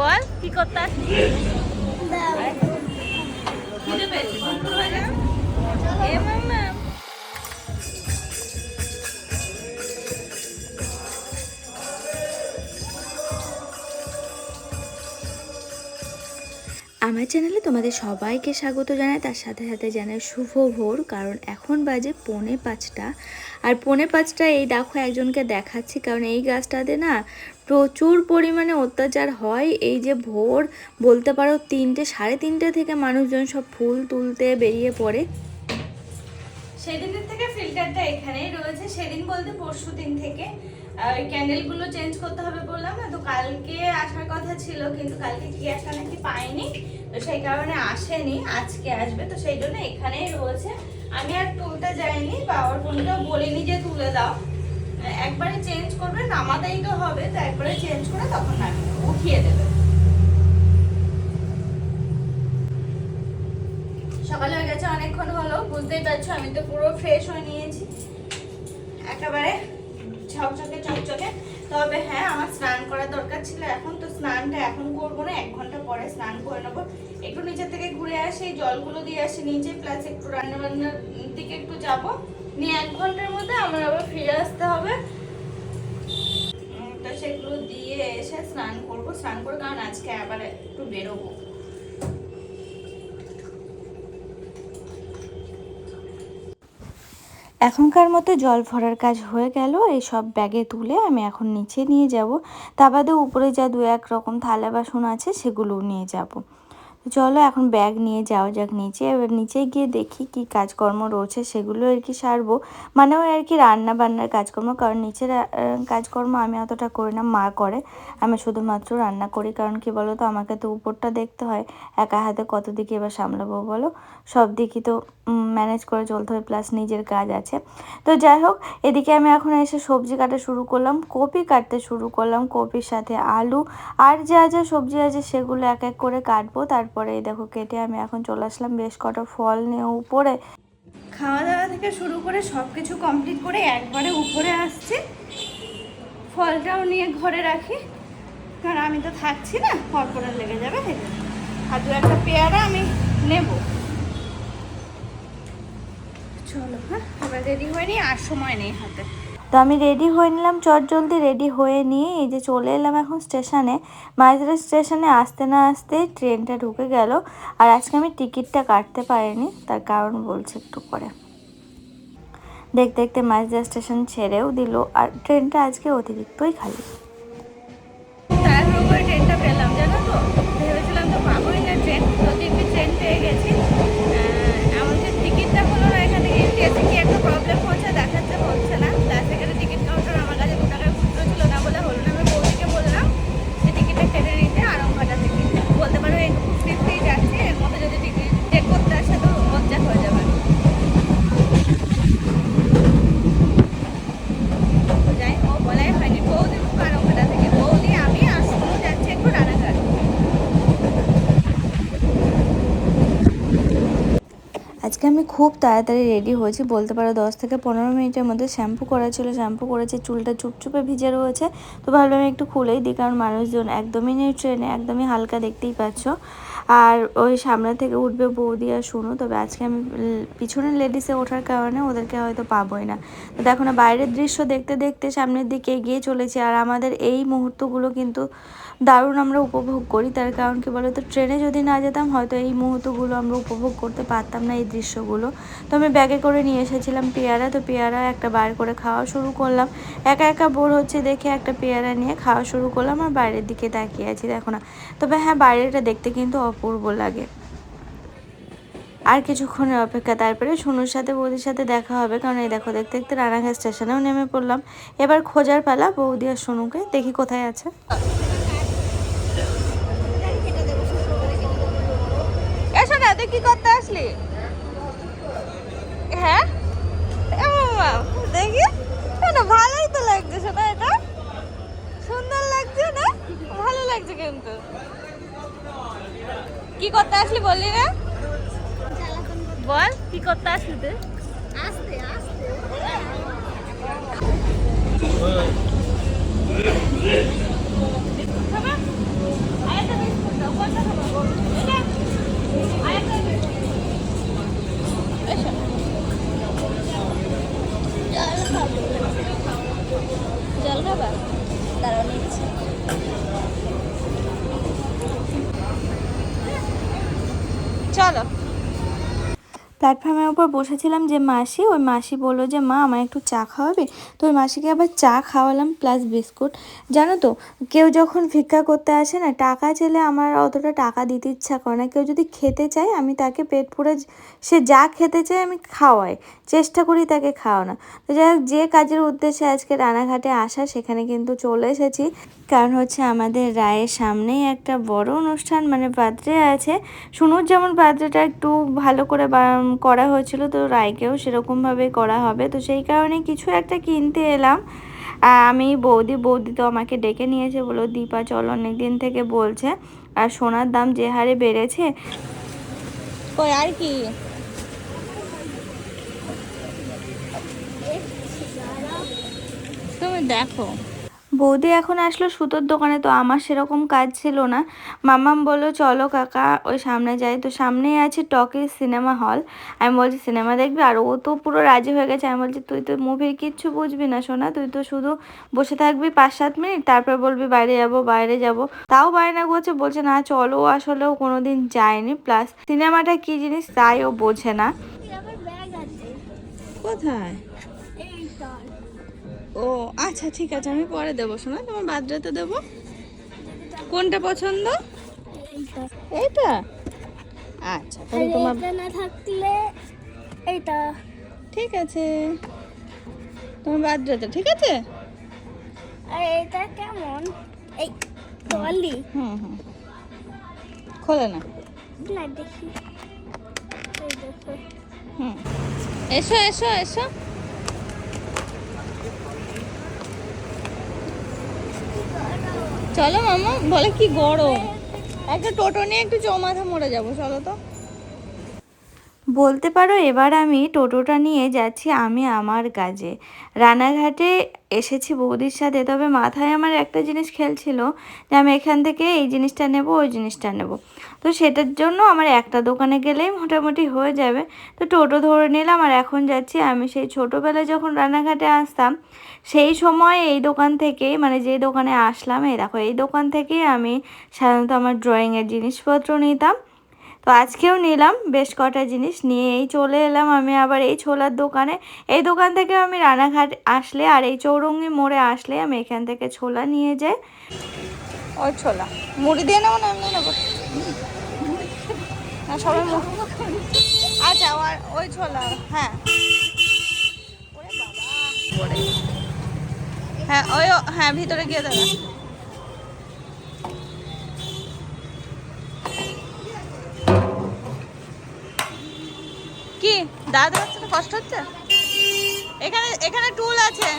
বল, কি করতে আসলি খিদে পেয়েছে, দুপুর গেছে। এ মাম্মা। আমার চ্যানেলে তোমাদের সবাইকে স্বাগত জানাই, তার সাথে সাথে জানাই শুভ ভোর, কারণ এখন বাজে পৌনে পাঁচটা। আর পৌনে পাঁচটা এই দেখো একজনকে দেখাচ্ছি, কারণ এই গাছটাতে না প্রচুর পরিমাণে অত্যাচার হয়। এই যে ভোর, বলতে পারো তিনটে, সাড়ে তিনটে থেকে মানুষজন সব ফুল তুলতে বেরিয়ে পড়ে। সেদিনের থেকে ফিল্টারটা এখানেই রয়েছে। সেদিন বলতে পরশু দিন থেকে ক্যান্ডেলগুলো চেঞ্জ করতে হবে বললাম না, তো কালকে আসার কথা ছিল, কিন্তু কালকে কি একটা নাকি পাইনি, তো সেই কারণে আসেনি, আজকে আসবে, তো সেই জন্য এখানেই রয়েছে। আমি আর তুলতে যাইনি বাবার ফোনটা বলিনি যে তুলে দাও। একবারে চেঞ্জ করবে, নামাতেই তো হবে, তো একবারে চেঞ্জ করে তখন নামিয়ে উঠিয়ে দেবে। সকালে হয়ে গেছে, অনেকক্ষণ হলো, বুঝতেই পারছ, আমি তো পুরো ফ্রেশ হয়ে নিয়েছি। একেবারে ঝকঝকে, চকচকে। তবে হ্যাঁ আমার স্নান করার দরকার ছিল এখন, তো স্নানটা এখন করব না, এক ঘণ্টা পরে স্নান করে নেব। একটু নিচের থেকে ঘুরে আসি, জলগুলো দিয়ে আসি নিচে প্লাস একটু রান্নাবান্নার দিকে একটু যাব। নিয়ে এক ঘণ্টার মধ্যে আমার আবার ফিরে আসতে হবে। তো সেগুলো দিয়ে এসে স্নান করব, স্নান করে, কারণ আজকে আবার একটু বেরোবো। এখনকার মতো জল ভরার কাজ হয়ে গেল। এই সব ব্যাগে তুলে আমি এখন নিচে নিয়ে যাব। তা বাদে উপরে যা দু এক রকম থালা বাসন আছে, সেগুলোও নিয়ে যাব। চলো এখন ব্যাগ নিয়ে যাওয়া যাক নিচে। এবার নিচে গিয়ে দেখি কি কাজকর্ম রয়েছে, সেগুলো আর কি সারবো। মানে ওই আর কি রান্না বান্নার কাজকর্ম, কারণ নিচের কাজকর্ম আমি অতটা করি না, মা করে। আমি শুধুমাত্র রান্না করি, কারণ কি বলো তো আমাকে তো উপরটা দেখতে হয়, একা হাতে কত দিকে এবার সামলাবো বলো? সব দিকই তো ম্যানেজ করে চলতে হয় প্লাস নিজের কাজ আছে। তো যাই হোক, এদিকে আমি এখন এসে সবজি কাটা শুরু করলাম, কপি কাটতে শুরু করলাম, কপির সাথে আলু, আর যা যা সবজি আছে সেগুলো এক এক করে কাটবো তারপরে দেখো কেটে আমি এখন চলে আসলাম বেশ কটা ফল নিয়ে উপরে। খাওয়া দাওয়া থেকে শুরু করে সব কিছু কমপ্লিট করে একবারে উপরে আসছে। ফলটাও নিয়ে ঘরে রাখি। কারণ আমি তো থাকছি না কর্পোরেট লেগে যাবে আর দু একটা পেয়ারা আমি নেব। চলো হ্যাঁ এবার রেডি হয়ে নিই আর সময় নেই হাতে। তো আমি রেডি হয়ে নিলাম, চট জলদি রেডি হয়ে নিয়ে এই যে চলে এলাম এখন স্টেশনে মাইজরা স্টেশনে আসতে না আসতে ট্রেনটা ঢুকে গেল আর আজকে আমি টিকিটটা কাটতে পারিনি, তার কারণ বলছে একটু পরে। দেখতে দেখতে মাইজরা স্টেশন ছেড়েও দিল আর ট্রেনটা আজকে অতিরিক্তই খালি। ট্রেন পেয়ে গেছি। টিকিটটা হলো না থেকে একটা প্রবলেম হচ্ছে দেখাচ্ছে হচ্ছে না তার সেখানে টিকিট কাউন্টার আমার কাছে দু টাকার খুচরো ছিল না বলে হলো না আমি বৌদিকে বললাম যে টিকিটটা কেটে নিতে আরম্ভাটা টিকিট বলতে পারো এইটুকু ফ্রিতেই যাচ্ছে এর মধ্যে যদি টিকিট চেক করতে আসে তো মজা হয়ে যাবে যাই ও বলাই হয়নি বৌদি মুখ আরম্ভটা থেকে বৌদি আমি আর শুরু যাচ্ছে একটু রানাঘাট আজকে আমি খুব তাড়াতাড়ি রেডি হয়েছি। বলতে পারো দশ থেকে পনেরো মিনিটের মধ্যে শ্যাম্পু করা ছিল। শ্যাম্পু করেছে, চুলটা চুপচুপে ভিজে রয়েছে। তো ভাবলাম একটু খুলেই দিই, কারণ মানুষজন একদমই নেই ট্রেনে একদমই হালকা দেখতেই পাচ্ছ। আর ওই সামনে থেকে উঠবে বৌদি আর শুনো তবে আজকে আমি পিছনের লেডিসে ওঠার কারণে ওদেরকে হয়তো পাবোই না। তো দেখো না, বাইরের দৃশ্য দেখতে দেখতে সামনের দিকে এগিয়ে চলেছি। আর আমাদের এই মুহূর্তগুলো কিন্তু দারুণ আমরা উপভোগ করি। তার কারণ কি বলো তো ট্রেনে যদি না যেতাম হয়তো এই মুহূর্তগুলো আমরা উপভোগ করতে পারতাম না এই দৃশ্যগুলো। তো আমি ব্যাগে করে নিয়ে এসেছিলাম পেয়ারা, তো পেয়ারা একটা বার করে খাওয়া শুরু করলাম। একা একা বোর হচ্ছে দেখে একটা পেয়ারা নিয়ে খাওয়া শুরু করলাম আর বাইরের দিকে তাকিয়ে আছি, দেখো না। তবে হ্যাঁ বাইরেটা দেখতে কিন্তু অপূর্ব লাগে। আর কিছুক্ষণের অপেক্ষা, তারপরে সোনুর সাথে বৌদির সাথে দেখা হবে। কারণ এই দেখো, দেখতে দেখতে রানাঘাট স্টেশনেও নেমে পড়লাম। এবার খোঁজার পালা বৌদি আর সোনুকে, দেখি কোথায় আছে এসো না তুই কি করতে আসলি? হ্যাঁ? দেখি। না ভালোই তো লাগছে না এটা সুন্দর লাগছে না? ভালো লাগছে কিন্তু। কি করতে আসলি বললি না বল কি করতে আসলি তুই? আস্তে আস্তে। জল খাবার তারা নিচ্ছে। প্ল্যাটফর্মের উপর বসেছিলাম যে মাসি, ওই মাসি বলল যে, মা আমার একটু চা খাওয়াবে? তো ওই মাসিকে আবার চা খাওয়ালাম প্লাস বিস্কুট। জানো তো, কেউ যখন ভিক্ষা করতে আসে না, টাকা চেলে আমার অতটা টাকা দিতে ইচ্ছা করে না। কেউ যদি খেতে চায়, আমি তাকে পেট পুরে সে যা খেতে চায় আমি খাওয়াই। চেষ্টা করি তাকে খাওয়ানো তো যাই হোক, যে কাজের উদ্দেশ্যে আজকে রানাঘাটে আসা, সেখানে কিন্তু চলে এসেছি। কারণ হচ্ছে আমাদের রায়ের সামনেই একটা বড় অনুষ্ঠান মানে বার্থডে আছে। শুনুর যেমন বার্থডেটা একটু ভালো করে করা হয়েছিল, তো রায়কেও সেরকমভাবে করা হবে। তো সেই কারণে কিছু একটা কিনতে এলাম। আমি বৌদি বৌদি তো আমাকে ডেকে নিয়েছে বলো দীপা, চল অনেক দিন থেকে বলছে। আর সোনার দাম যে হারে বেড়েছে আর কি? তুমি দেখো। বৌদি এখন আসলো সুতোর দোকানে তো আমার সেরকম কাজ ছিল না। মামাম বলল চলো কাকা ওই সামনে যাই। তো সামনেই আছে টকি সিনেমা হল। আমি বলছি সিনেমা দেখবি? আর ও তো পুরো রাজি হয়ে গেছে। আমি বলছি তুই তো মুভির কিচ্ছু বুঝবি না শোনা তুই তো শুধু বসে থাকবি পাঁচ সাত মিনিট তারপর বলবি বাইরে যাব বাইরে যাব। তাও বায়না করছে বলছে না চলো ও আসলেও কোনোদিন যায়নি প্লাস সিনেমাটা কি জিনিস তাই ও বোঝে না। আমার ব্যাগ আছে। কোথায়? ও আচ্ছা ঠিক আছে আমি পরে দেবো শোনা তোমার বার্থডেতে দেবো। কোনটা পছন্দ? এইটা। আচ্ছা তাহলে তোমার না থাকলে এইটা। ঠিক আছে। তোমার বার্থডেতে ঠিক আছে? আর এইটা কেমন? এই টলি হুম হুম। খোলে না। না দেখি। হুম। এসো এসো এসো। চলো মামা, বলে কি গরম। একটা টোটো নিয়ে একটু চৌমাথা মরে যাব, চলো তো। বলতে পারো এবার আমি টোটোটা নিয়ে যাচ্ছি আমি আমার কাজে। রানাঘাটে এসেছি বৌদির সাথে, তবে মাথায় আমার একটা জিনিস খেলছিল যে আমি এখান থেকে এই জিনিসটা নেব, ওই জিনিসটা নেব। তো সেটার জন্য আমার একটা দোকানে গেলেই মোটামুটি হয়ে যাবে। তো টোটো ধরে নিলাম আর এখন যাচ্ছি আমি। সেই ছোটোবেলায় যখন রানাঘাটে আসতাম, সেই সময় এই দোকান থেকেই মানে যে দোকানে আসলাম, এই দেখো, এই দোকান থেকেই আমি সাধারণত আমার ড্রয়িংয়ের জিনিসপত্র নিতাম। তো আজকেও নিলাম, বেশ কটা জিনিস নিয়ে এই চলে এলাম আমি আবার এই ছোলার দোকানে। এই দোকান থেকে আমি রানাঘাট আসলে আর এই চৌরঙ্গি মোড়ে আসলে আমি এখান থেকে ছোলা নিয়ে যাই। ওই ছোলা, মুড়ি দিয়ে নেব না এমনি নেব? সবাই মুড়ি আচ্ছা আর ওই ছোলা হ্যাঁ। হ্যাঁ ওই হ্যাঁ ভিতরে গিয়ে দেবে কি দাদা কষ্ট হচ্ছে? এখানে এখানে টুল আছে।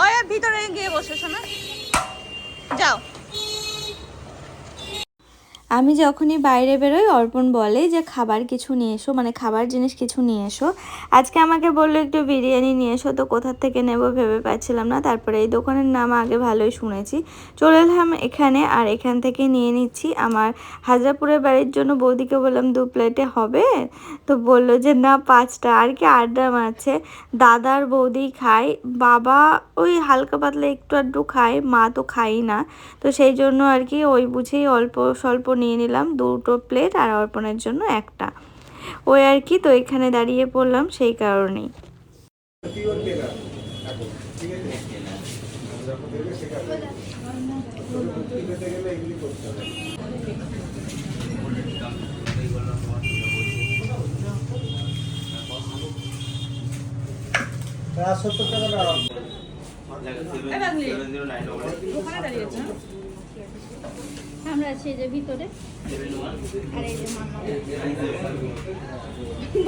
ওই ভিতরে গিয়ে বসে শোনা। যাও। আমি যখনই বাইরে বেরোই, অর্পণ বলে যে, খাবার কিছু নিয়ে এসো। মানে খাবার জিনিস কিছু নিয়ে এসো। আজকে আমাকে বলল একটু বিরিয়ানি নিয়ে এসো, তো কোথার থেকে নেব ভেবে পাচ্ছিলাম না। তারপরে এই দোকানের নাম আগে ভালোই শুনেছি। চলে এলাম এখানে আর এখান থেকে নিয়ে নিচ্ছি। আমার হাজারপুরের বাড়ির জন্য বৌদিকে বললাম, দু প্লেটে হবে? তো বলল যে, না, পাঁচটা। আর কি আড্ডা মারছে। দাদার বৌদি খায়, বাবা ওই হালকা পাতলা একটু আধটু খায়, মা তো খাই না। তো সেই জন্য আর কি ওই বুঝেই অল্প স্বল্প নিয়ে নিলাম দুটো প্লেট আর অর্পণের জন্য একটা। ওই আর কি তো এখানে দাঁড়িয়ে পড়লাম সেই কারণেই। আমরা আছি যে ভিতরে। আর এই যে মামা।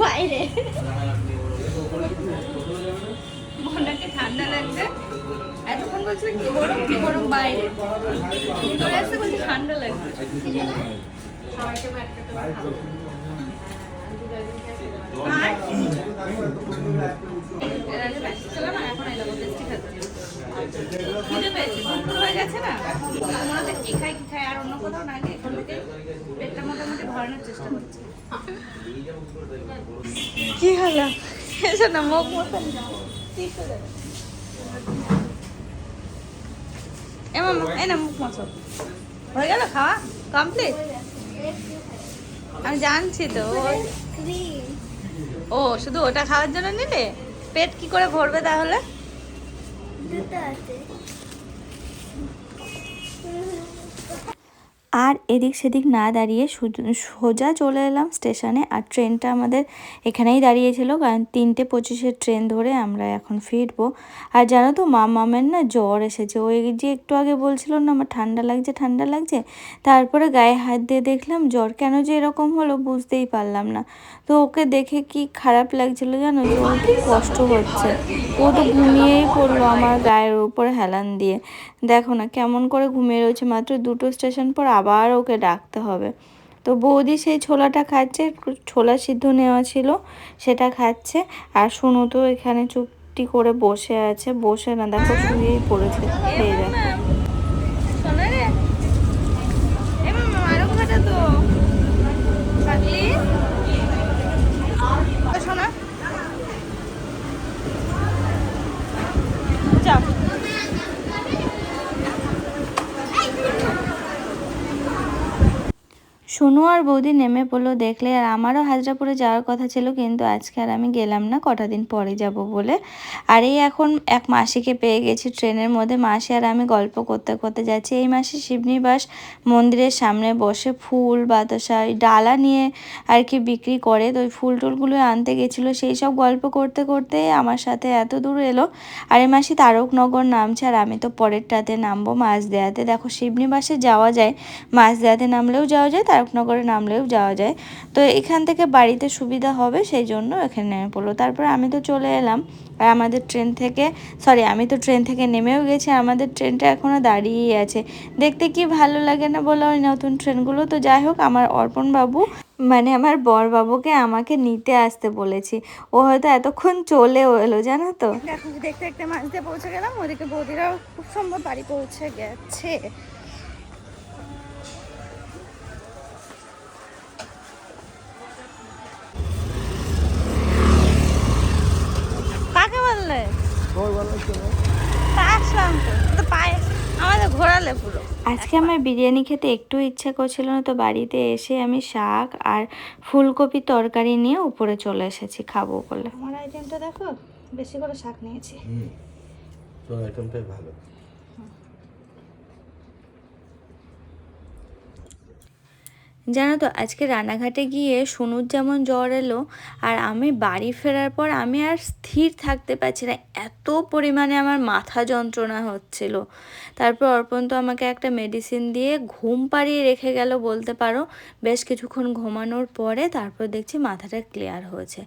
বাইরে। মনটাকে ঠান্ডা লাগছে। এতক্ষণ গরম বাইরে। ভিতরে ঠান্ডা লাগছে এখন এলাম টেস্টি খাচ্ছি খিদে পেয়েছে দুপুর হয়ে গেছে না? মনে হচ্ছে কি খাই কি খাই আর অন্য কোথাও না গিয়ে এখান থেকে পেটটা মোটামুটি ভরানোর চেষ্টা করছি। কি হলো? এসো না মুখ মতো ঠিক এমন এই না মুখ মতো হয়ে গেল খাওয়া? কমপ্লিট আমি জানছি তো ও ও শুধু ওটা খাওয়ার জন্য নিলে পেট কি করে ভরবে তাহলে? দুটো আছে আর এদিক সেদিক না দাঁড়িয়ে সোজা চলে এলাম স্টেশনে। আর ট্রেনটা আমাদের এখানেই দাঁড়িয়েছিল, কারণ তিনটে পঁচিশের ট্রেন ধরে আমরা এখন ফিরবো। আর জানো তো, মা মামের না জ্বর এসেছে। ওই যে একটু আগে বলছিল না, আমার ঠান্ডা লাগছে ঠান্ডা লাগছে। তারপরে গায়ে হাত দিয়ে দেখলাম জ্বর কেন যে এরকম হলো, বুঝতেই পারলাম না। তো ওকে দেখে কি খারাপ লাগছিল জানো যে ওর কষ্ট হচ্ছে। ও তো ঘুমিয়েই পড়ল আমার গায়ের উপরে হেলান দিয়ে। দেখো না কেমন করে ঘুমিয়ে রয়েছে। মাত্র দুটো স্টেশন পর আবার ওকে ডাকতে হবে। তো বৌদি সেই ছোলাটা খাচ্ছে, ছোলা সিদ্ধ নেওয়া ছিল, সেটা খাচ্ছে। আর শুনো তো, এখানে চুপটি করে বসে আছে। বসে না, দেখো শুয়েই পড়েছে। খেয়ে শোনা রে এ মামা আরও খাটা তো পাগলি ও শোনা যাও সোনু আর বৌদি নেমে পড়ল দেখলে, আর আমারও হাজরাপুরে যাওয়ার কথা ছিল, কিন্তু আজকে আর আমি গেলাম না, কটা দিন পরে যাব বলে। আর এই এখন এক মাসিকে পেয়ে গেছি ট্রেনের মধ্যে। মাসি আর আমি গল্প করতে করতে যাচ্ছি। এই মাসে শিবনিবাস মন্দিরের সামনে বসে ফুল, বাতাসা ডালা নিয়ে আর কি বিক্রি করে। তো ওই ফুল টুলগুলো আনতে গেছিল। সেই সব গল্প করতে করতে আমার সাথে এত দূর এলো। আর এই মাসি তারকনগর নামছে, আর আমি তো পরেরটাতে নামবো মাছ দেয়াতে। দেখো, শিবনিবাসে যাওয়া যায়, মাছ দেয়াতে নামলেও যাওয়া যায় তারকনগরে নামলেও যাওয়া যায়। তো এখান থেকে বাড়িতে সুবিধা হবে সেই জন্য এখানে নেমে পড়ল। তারপর আমি তো চলে এলাম। আর আমাদের ট্রেন থেকে সরি আমি তো ট্রেন থেকে নেমেও গেছি। আমাদের ট্রেনটা এখনও দাঁড়িয়েই আছে। দেখতে কি ভালো লাগে না বলো ওই নতুন ট্রেনগুলো? তো যাই হোক, আমার অর্পণ বাবু মানে আমার বর বাবুকে আমাকে নিতে আসতে বলেছি। ও হয়তো এতক্ষণ চলেও এলো, জানো তো? দেখতে দেখতে দিয়ে পৌঁছে গেলাম। ওদিকে বৌদিরাও খুব সম্ভব বাড়ি পৌঁছে গেছে। আসলাম তো তো পায়ে আমাদের ঘোরালে পুরো। আজকে আমার বিরিয়ানি খেতে একটু ইচ্ছা করছিল না তো বাড়িতে এসে আমি শাক আর ফুলকপি তরকারি নিয়ে উপরে চলে এসেছি খাব বলে। আমার আইটেমটা দেখো বেশি করে শাক নিয়েছি। তো আইটেমটাই ভালো। জানো তো, আজকে রানাঘাটে গিয়ে সোনুর যেমন জ্বর এলো আর আমি বাড়ি ফেরার পর আমি আর স্থির থাকতে পারছি না। এত পরিমাণে আমার মাথা যন্ত্রণা হচ্ছিল। তারপর অর্পণ তো আমাকে একটা মেডিসিন দিয়ে ঘুম পাড়িয়ে রেখে গেল বলতে পারো। বেশ কিছুক্ষণ ঘুমানোর পরে তারপর দেখছি মাথাটা ক্লিয়ার হয়েছে।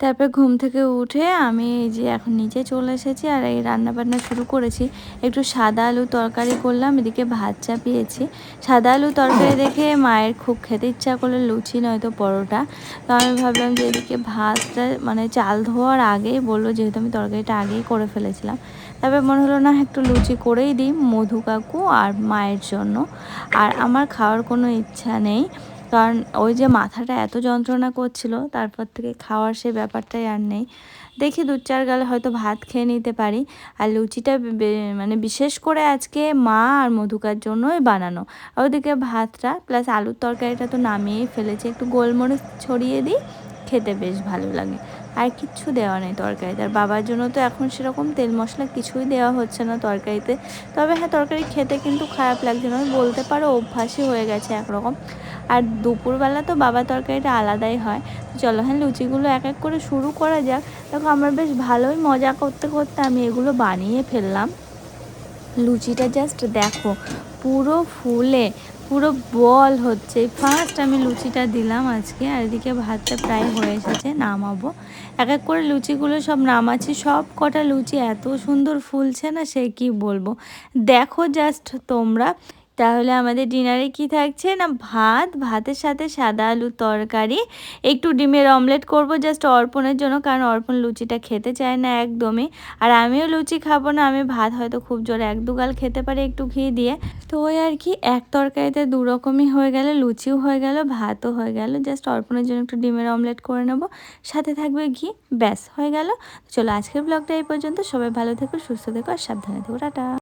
তারপর ঘুম থেকে উঠে আমি এই যে এখন নিচে চলে এসেছি আর এই রান্না বান্না শুরু করেছি। একটু সাদা আলু তরকারি করলাম, এদিকে ভাত চাপিয়েছি। সাদা আলু তরকারি দেখে মায়ের খুব খেতে ইচ্ছা করল, লুচি নয়তো পরোটা। তো আমি ভাবলাম যে এদিকে ভাতটা মানে চাল ধোয়ার আগেই বলল, যেহেতু আমি তরকারিটা আগেই করে ফেলেছিলাম। তারপর মনে হলো না একটু লুচি করেই দিই, মধু কাকু আর মায়ের জন্য। আর আমার খাওয়ার কোনো ইচ্ছা নেই। কারণ ওই যে মাথাটা এত যন্ত্রণা করছিল, তারপর থেকে খাওয়ার সেই ব্যাপারটাই আর নেই। দেখি দু চার গালে হয়তো ভাত খেয়ে নিতে পারি। আর লুচিটা মানে বিশেষ করে আজকে মা আর মধুকার জন্যই বানানো। ওদিকে ভাতটা প্লাস আলুর তরকারিটা তো নামিয়েই ফেলেছি। একটু গোলমরিচ ছড়িয়ে দিই, খেতে বেশ ভালো লাগে। আর কিচ্ছু দেওয়া নেই তরকারিতে। আর বাবার জন্য তো এখন সেরকম তেল মশলা কিছুই দেওয়া হচ্ছে না তরকারিতে। তবে হ্যাঁ তরকারি খেতে কিন্তু খারাপ লাগছে না। বলতে পারো অভ্যাসই হয়ে গেছে একরকম। আর দুপুরবেলা তো বাবা তরকারিটা আলাদাই হয়। চলো হ্যাঁ লুচিগুলো এক এক করে শুরু করা যাক। দেখো, আমার বেশ ভালোই মজা করতে করতে আমি এগুলো বানিয়ে ফেললাম। লুচিটা জাস্ট দেখো, পুরো ফুলে, পুরো বল হচ্ছে। ফার্স্ট আমি লুচিটা দিলাম আজকে, আর এদিকে ভাতটা প্রায় হয়ে এসেছে, নামাবো। এক এক করে লুচিগুলো সব নামাচ্ছি। সব কটা লুচি এত সুন্দর ফুলছে না, সে কি বলব? দেখো জাস্ট তোমরা তাহলে আমাদের ডিনারে কি থাকছে? না, ভাত, ভাতের সাথে সাদা আলুর তরকারি, একটু ডিমের অমলেট করব জাস্ট অর্পণের জন্য, কারণ অর্পণ লুচিটা খেতে চায় না একদমই। আর আমিও লুচি খাব না, আমি ভাত হয়তো খুব জোরে এক দুগাল খেতে পারি একটু ঘি দিয়ে। তো ওই আর কি, এক তরকারিতে দু রকমই হয়ে গেল, লুচিও হয়ে গেল, ভাতও হয়ে গেল জাস্ট অর্পণের জন্য একটু ডিমের অমলেট করে নেব। সাথে থাকবে ঘি, ব্যাস, হয়ে গেল। চলো আজকের ব্লগটা এই পর্যন্ত, সবাই ভালো থেকো, সুস্থ থেকো, আর সাবধানে থেকো, টাটা।